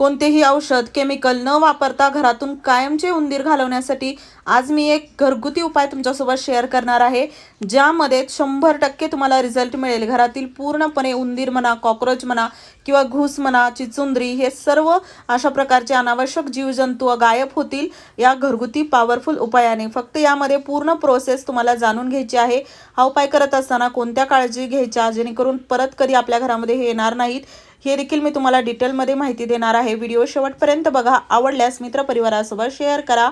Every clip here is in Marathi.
कोणतेही औषध केमिकल न वापरता घरातून कायमचे उंदीर घालवण्यासाठी आज मी एक घरगुती उपाय तुमच्यासोबत शेअर करणार आहे ज्यामध्ये शंभर टक्के तुम्हाला रिझल्ट मिळेल. घरातील पूर्णपणे उंदीर म्हणा कॉक्रोच म्हणा किंवा घूस म्हणा चिचुंदरी हे सर्व अशा प्रकारचे अनावश्यक जीवजंतू गायब होतील या घरगुती पॉवरफुल उपायाने. फक्त यामध्ये पूर्ण प्रोसेस तुम्हाला जाणून घ्यायची आहे. हा उपाय करत असताना कोणत्या काळजी घ्यायच्या? जेणेकरून परत कधी आपल्या घरामध्ये हे येणार नाहीत. हे देखील मी तुम्हाला डिटेलमध्ये माहिती देणार आहे. व्हिडिओ शेवटपर्यंत बघा. आवडल्यास मित्रपरिवारासोबत शेअर करा.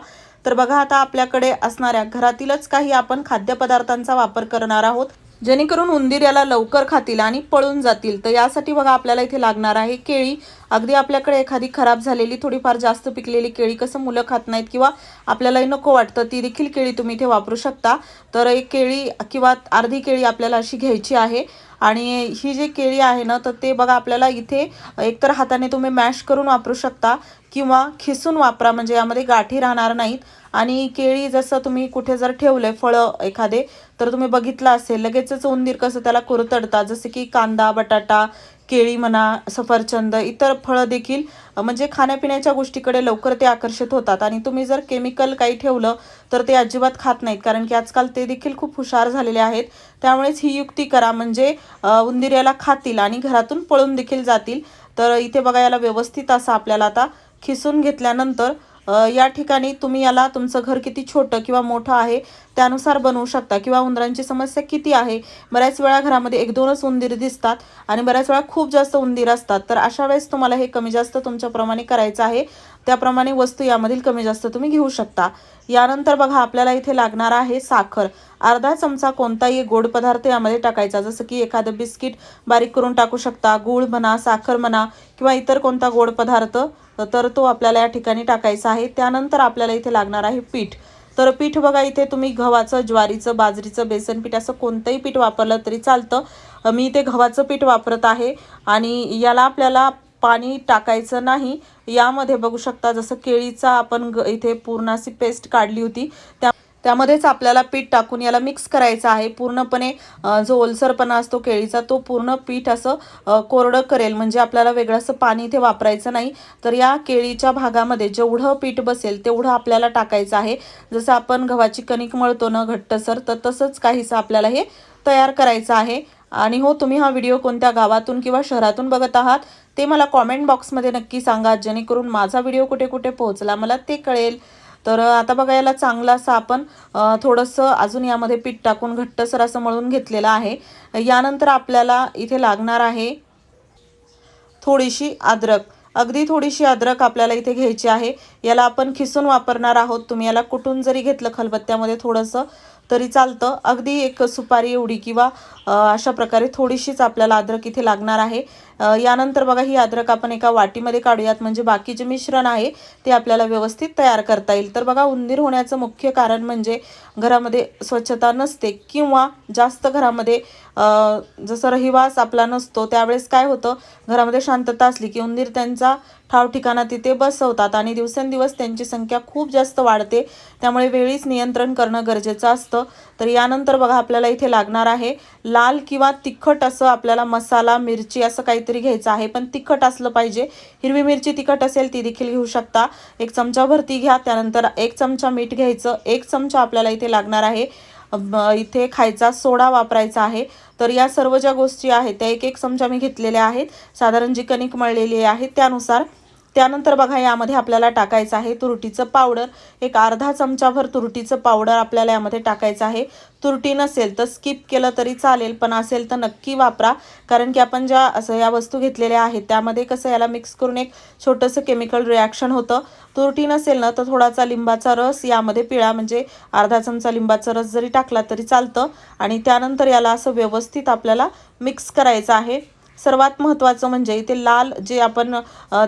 तर बघा आता आपल्याकडे असणाऱ्या घरातीलच काही आपण खाद्यपदार्थांचा वापर करणार आहोत. जेणेकरून उंदीर याला लवकर खातील आणि पळून जातील. तर यासाठी बघा आपल्याला इथे लागणार आहे केळी. अगदी आपल्याकडे एखादी खराब झालेली थोडीफार जास्त पिकलेली केळी कसं मुलं खात नाहीत किंवा आपल्यालाही नको वाटतं ती देखील केळी तुम्ही इथे वापरू शकता. तर एक केळी किंवा अर्धी केळी आपल्याला अशी घ्यायची आहे. आणि ही जी केळी आहे ना तर ते बघा आपल्याला इथे एकतर हाताने तुम्ही मॅश करून वापरू शकता किंवा खिसून वापरा म्हणजे यामध्ये गाठी राहणार नाहीत. आणि केळी जसं तुम्ही कुठे जर ठेवलंय फळं एखादे तर तुम्ही बघितलं असेल लगेचच उंदीर कसं त्याला कुरतडतात जसे की कांदा बटाटा केळी म्हणा सफरचंद इतर फळं देखील म्हणजे खाण्यापिण्याच्या गोष्टीकडे लवकर ते आकर्षित होतात. आणि तुम्ही जर केमिकल काही ठेवलं तर ते अजिबात खात नाहीत. कारण की आजकाल ते देखील खूप हुशार झालेले आहेत. त्यामुळेच ही युक्ती करा. म्हणजे उंदिऱ्याला खातील आणि घरातून पळून देखील जातील. तर इथे बघा याला व्यवस्थित असं आपल्याला आता खिसून घेतल्यानंतर या ठिकाणी तुम्ही याला तुमचं घर किती छोटं किंवा मोठं आहे त्यानुसार बनवू शकता किंवा उंदरांची समस्या किती आहे? बऱ्याच वेळा घरामध्ये एक दोनच उंदीर दिसतात आणि बऱ्याच वेळा खूप जास्त उंदीर असतात. तर अशा वेळेस तुम्हाला हे कमी जास्त तुमच्याप्रमाणे करायचं आहे. त्याप्रमाणे वस्तू यामधील कमी जास्त तुम्ही घेऊ शकता. यानंतर बघा आपल्याला इथे लागणार आहे साखर. अर्धा चमचा कोणताही गोड पदार्थ यामध्ये टाकायचा जसं की एखादं बिस्किट बारीक करून टाकू शकता गूळ म्हणा साखर म्हणा किंवा इतर कोणता गोड पदार्थ तर तो आपल्याला या ठिकाणी टाकायचा आहे. त्यानंतर आपल्याला इथे लागणार आहे पीठ. तर पीठ बघा इथे तुम्ही गव्हाचं ज्वारीचं बाजरीचं बेसन पीठ असं कोणतंही पीठ वापरलं तरी चालतं. मी इथे गव्हाचं पीठ वापरत आहे आणि याला आपल्याला पाणी टाकायचं नाही. यामध्ये बघू शकता जसं केळीचा आपण ग इथे पूर्ण अशी पेस्ट काढली होती. त्या त्यामध्येच आपल्याला पीठ टाकून याला मिक्स करायचं आहे. पूर्णपणे जो ओलसरपणा असतो केळीचा तो पूर्ण पीठ असं कोरडं करेल. म्हणजे आपल्याला वेगळं असं पाणी इथे वापरायचं नाही. तर या केळीच्या भागामध्ये जेवढं पीठ बसेल तेवढं आपल्याला टाकायचं आहे. जसं आपण गव्हाची कणिक मळतो ना घट्टसर तर तसंच काहीसं आपल्याला हे तयार करायचं आहे. आणि हो तुम्ही हा व्हिडिओ कोणत्या गावातून किंवा शहरातून बघत आहात ते मला कॉमेंट बॉक्समध्ये नक्की सांगा जेणेकरून माझा व्हिडिओ कुठे कुठे पोहोचला मला ते कळेल. तर आता बघा याला चांगला असं आपण थोडंसं अजून यामध्ये पीठ टाकून घट्टसर असं मळून घेतलेलं आहे. यानंतर आपल्याला इथे लागणार आहे थोडीशी अद्रक. अगदी थोडीशी अद्रक आपल्याला इथे घ्यायची आहे. याला आपण खिसून वापरणार आहोत. तुम्ही याला कुटून जरी घेतलं खलबत्त्यामध्ये थोडंसं तरी चालतं. अगदी एक सुपारी एवढी किंवा अशा प्रकारे थोडीशीच आपल्याला अद्रक इथे लागणार आहे. यानंतर बघा ही अद्रक आपण एका वाटीमध्ये काढूयात. म्हणजे बाकी जे मिश्रण आहे ते आपल्याला व्यवस्थित तयार करता येईल. तर बघा उंदीर होण्याचं मुख्य कारण म्हणजे घरामध्ये स्वच्छता नसते किंवा जास्त घरामध्ये जसं रहिवास आपला नसतो त्यावेळेस काय होतं? घरामध्ये शांतता असली की उंदीर त्यांचा ठाव ठिकाणा तिथे बसवतात आणि दिवसेंदिवस त्यांची संख्या खूप जास्त वाढते. त्यामुळे वेळीच नियंत्रण करणं गरजेचं असतं. तर यानंतर बघा आपल्याला इथे लागणार आहे लाल किंवा तिखट असं आपल्याला मसाला मिरची असं काहीतरी घ्यायचं आहे. पण तिखट असलं पाहिजे. हिरवी मिरची तिखट असेल ती देखील घेऊ शकता. एक चमचा भरती घ्या त्यानंतर एक चमचा मीठ घ्यायचं. एक चमचा आपल्याला इथे लागणार आहे ब- इथे खायचा सोडा वापरायचा आहे. तर या सर्व ज्या गोष्टी आहेत त्या एक एक चमचा मी घेतलेल्या आहेत. साधारण जी कणिक मळलेली आहे त्यानुसार त्यानंतर बघा यामध्ये आपल्याला टाकायचं आहे तुरटीचं पावडर. एक अर्धा चमचाभर तुरटीचं पावडर आपल्याला यामध्ये टाकायचं आहे. तुरटी नसेल तर स्किप केलं तरी चालेल पण असेल तर नक्की वापरा. कारण की आपण ज्या असं या वस्तू घेतलेल्या आहेत त्यामध्ये कसं याला मिक्स करून एक छोटंसं केमिकल रिॲक्शन होतं. तुरटी नसेल ना तर थोडासा लिंबाचा रस यामध्ये पिळा. म्हणजे अर्धा चमचा लिंबाचा रस जरी टाकला तरी चालतं. आणि त्यानंतर याला असं व्यवस्थित आपल्याला मिक्स करायचं आहे. सर्वात महत्त्वाचं म्हणजे इथे लाल जे आपण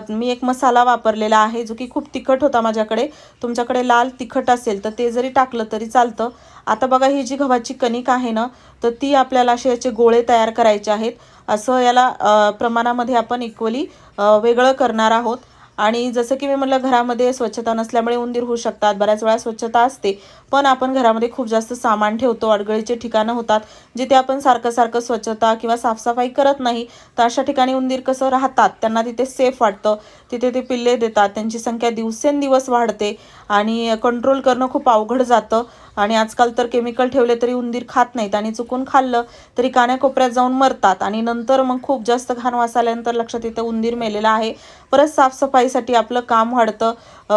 मी एक मसाला वापरलेला आहे जो की खूप तिखट होता माझ्याकडे. तुमच्याकडे लाल तिखट असेल तर ते जरी टाकलं तरी चालतं. आता बघा ही जी गव्हाची कणिक आहे ना तर ती आपल्याला असे याचे गोळे तयार करायचे आहेत. असं याला प्रमाणामध्ये आपण इक्वली वेगळं करणार आहोत. आणि जसं की मी म्हटलं घरामध्ये स्वच्छता नसल्यामुळे उंदीर होऊ शकतात बऱ्याच वेळा स्वच्छता असते पण आपण घरामध्ये खूप जास्त सामान ठेवतो अडगळीचे ठिकाणं होतात जिथे आपण सारखं सारखं स्वच्छता किंवा साफसफाई करत नाही तर अशा ठिकाणी उंदीर कसं राहतात त्यांना तिथे सेफ वाटतं तिथे ते पिल्ले देतात त्यांची संख्या दिवसेंदिवस वाढते आणि कंट्रोल करणं खूप अवघड जातं. आणि आजकाल तर केमिकल ठेवले तरी उंदीर खात नाहीत आणि चुकून खाल्लं तरी कान्याकोपऱ्यात जाऊन मरतात. आणि नंतर मग खूप जास्त घाण वास आल्यानंतर लक्षात येतं उंदीर मेलेला आहे. परत साफसफाईसाठी आपलं काम वाढतं.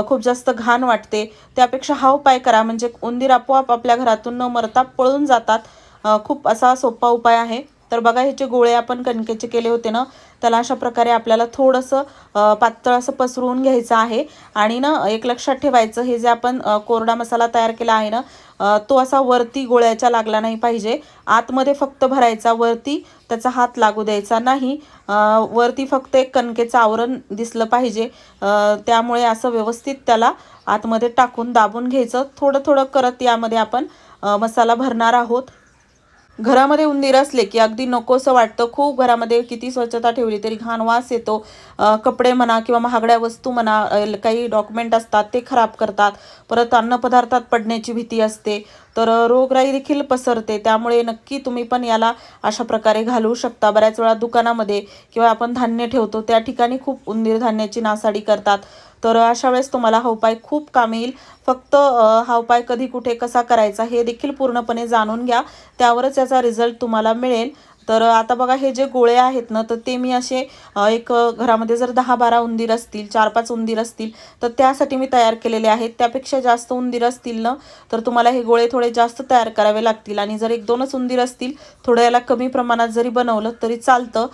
खूप जास्त घाण वाटते. त्यापेक्षा हा उपाय करा. म्हणजे उंदीर आपोआप आपल्या घरातून न मरता पळून जातात. खूप असा सोपा उपाय आहे. तर बघा हे जे गोळे आपण कणकेचे केले होते ना त्याला अशा प्रकारे आपल्याला थोडंसं पातळ असं पसरवून घ्यायचं आहे. आणि ना एक लक्षात ठेवायचं हे जे आपण कोरडा मसाला तयार केला आहे ना तो असा वरती गोळ्याच्या लागला नाही पाहिजे. आतमध्ये फक्त भरायचा वरती त्याचा हात लागू द्यायचा नाही. वरती फक्त एक कणकेचं आवरण दिसलं पाहिजे. त्यामुळे असं व्यवस्थित त्याला आतमध्ये टाकून दाबून घ्यायचं. थोडं थोडं करत यामध्ये आपण मसाला भरणार आहोत. घरामध्ये उंदीर असले की अगदी नकोसं वाटतं. खूप घरामध्ये किती स्वच्छता ठेवली तरी घाण वास येतो. कपडे म्हणा किंवा महागड्या वस्तू म्हणा काही डॉक्युमेंट असतात ते खराब करतात. परत अन्नपदार्थात पडण्याची भीती असते. तर रोगराई देखील पसरते. त्यामुळे नक्की तुम्ही पण याला अशा प्रकारे घालवू शकता. बऱ्याच वेळा दुकानामध्ये किंवा आपण धान्य ठेवतो त्या ठिकाणी खूप उंदीर धान्याची नासाडी करतात. तर अशा वेळेस तुम्हाला हा उपाय खूप काम येईल. फक्त हा उपाय कधी कुठे कसा करायचा हे देखील पूर्णपणे जाणून घ्या. त्यावरच याचा रिझल्ट तुम्हाला मिळेल. तर आता बघा हे जे गोळे आहेत ना तर ते मी असे एक घरामध्ये जर दहा बारा उंदीर असतील चार पाच उंदीर असतील तर त्यासाठी मी तयार केलेले आहेत. त्यापेक्षा जास्त उंदीर असतील ना तर तुम्हाला हे गोळे थोडे जास्त तयार करावे लागतील. आणि जर एक दोनच उंदीर असतील थोडं याला कमी प्रमाणात जरी बनवलं तरी चालतं.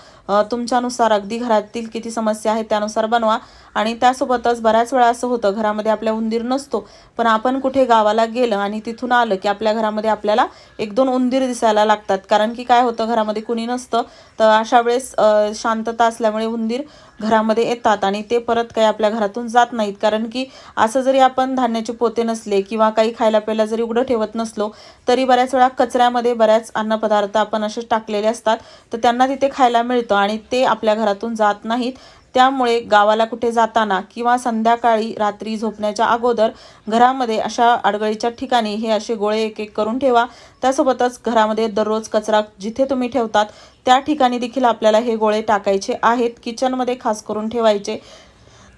तुमच्यानुसार अगदी घरातील किती समस्या आहेत त्यानुसार बनवा. आणि त्यासोबतच बऱ्याच वेळा असं होतं घरामध्ये आपल्या उंदीर नसतो. पण आपण कुठे गावाला गेलं आणि तिथून आलं की आपल्या घरामध्ये आपल्याला एक दोन उंदीर दिसायला लागतात. कारण की काय होतं घरामध्ये कुणी नसतं. तर अशा वेळेस शांतता असल्यामुळे उंदीर घरामध्ये येतात आणि ते परत काही आपल्या घरातून जात नाहीत. कारण की असं जरी आपण धान्याचे पोते नसले किंवा काही खायला प्यायला जरी उघडं ठेवत नसलो तरी बऱ्याच वेळा कचऱ्यामध्ये बऱ्याच अन्नपदार्थ आपण असे टाकलेले असतात. तर त्यांना तिथे खायला मिळतं आणि ते आपल्या घरातून जात नाहीत. त्यामुळे गावाला कुठे जाताना किंवा संध्याकाळी रात्री झोपण्याच्या अगोदर घरामध्ये अशा अडगळीच्या ठिकाणी हे असे गोळे एक एक करून ठेवा. त्यासोबतच घरामध्ये दररोज कचरा जिथे तुम्ही ठेवतात त्या ठिकाणी देखील आपल्याला हे गोळे टाकायचे आहेत. किचनमध्ये खास करून ठेवायचे.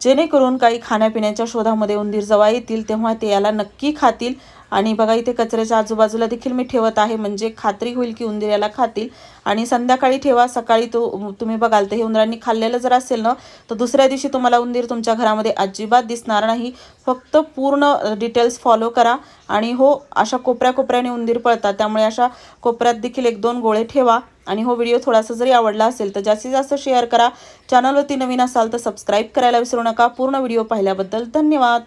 जेणेकरून काही खाण्यापिण्याच्या शोधामध्ये उंदीर जेव्हा येतील तेव्हा ते याला नक्की खातील. आणि बघा इथे कचऱ्याच्या आजूबाजूला देखील मी ठेवत आहे. म्हणजे खात्री होईल की उंदीर याला खातील. आणि संध्याकाळी ठेवा. सकाळी तो तुम्ही बघाल तर हे उंदरांनी खाल्लेलं जर असेल ना तर दुसऱ्या दिवशी तुम्हाला उंदीर तुमच्या घरामध्ये अजिबात दिसणार नाही. फक्त पूर्ण डिटेल्स फॉलो करा. आणि हो अशा कोपऱ्या कोपऱ्याने उंदीर पळतात. त्यामुळे अशा कोपऱ्यात देखील एक दोन गोळे ठेवा. आणि हो व्हिडिओ थोडासा जरी आवडला असेल तर जास्तीत जास्त शेअर करा. चॅनलवरती नवीन असाल तर सबस्क्राईब करायला विसरू नका. पूर्ण व्हिडिओ पाहिल्याबद्दल धन्यवाद.